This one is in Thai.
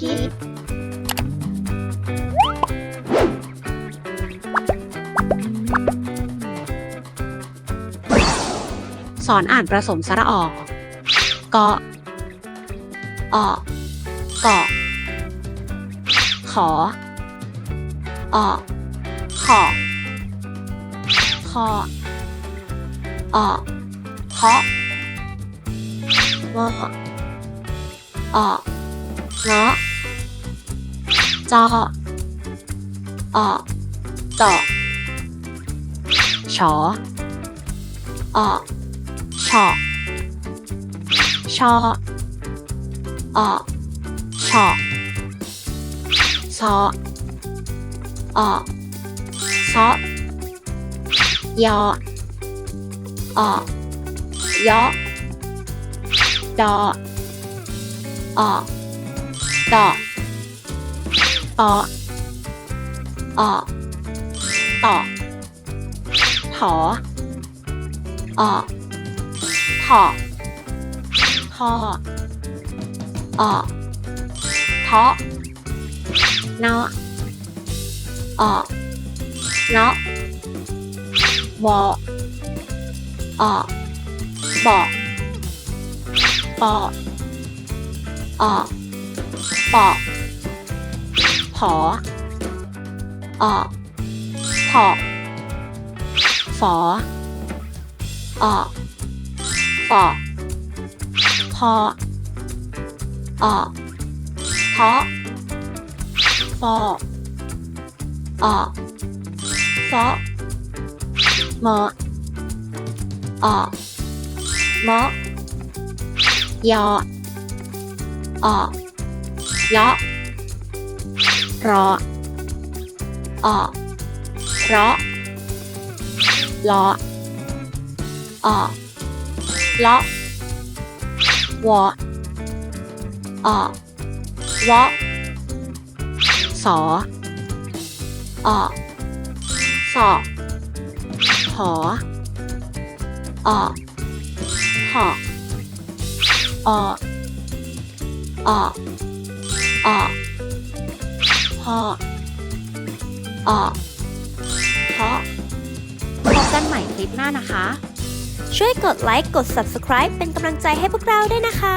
คิด สอนอ่านผสมสระออกเกาะออกเกาะขอออกขอคอออกเคาะงอออกเงาะ จอออกเจาะชอออกชอชอออกชอซอออกซอยอออกยอดอออกดอป อออกต่อถอออกถอพอออกเทาะเนาะออกเนาะวอออกบอกปออกปอก ผอ ออกผอกฝอ ออกปอกพอ ออกเพาะฟอออกฟอมอออกมอยอออกยอะรอออเพราะลอออเลาะวอออกวะสอออสอหอออหอออกออกออ พอออกเพาะพบกันใหม่คลิปหน้านะคะ ช่วยกดไลค์กด Subscribe เป็นกำลังใจให้พวกเราด้วยนะคะ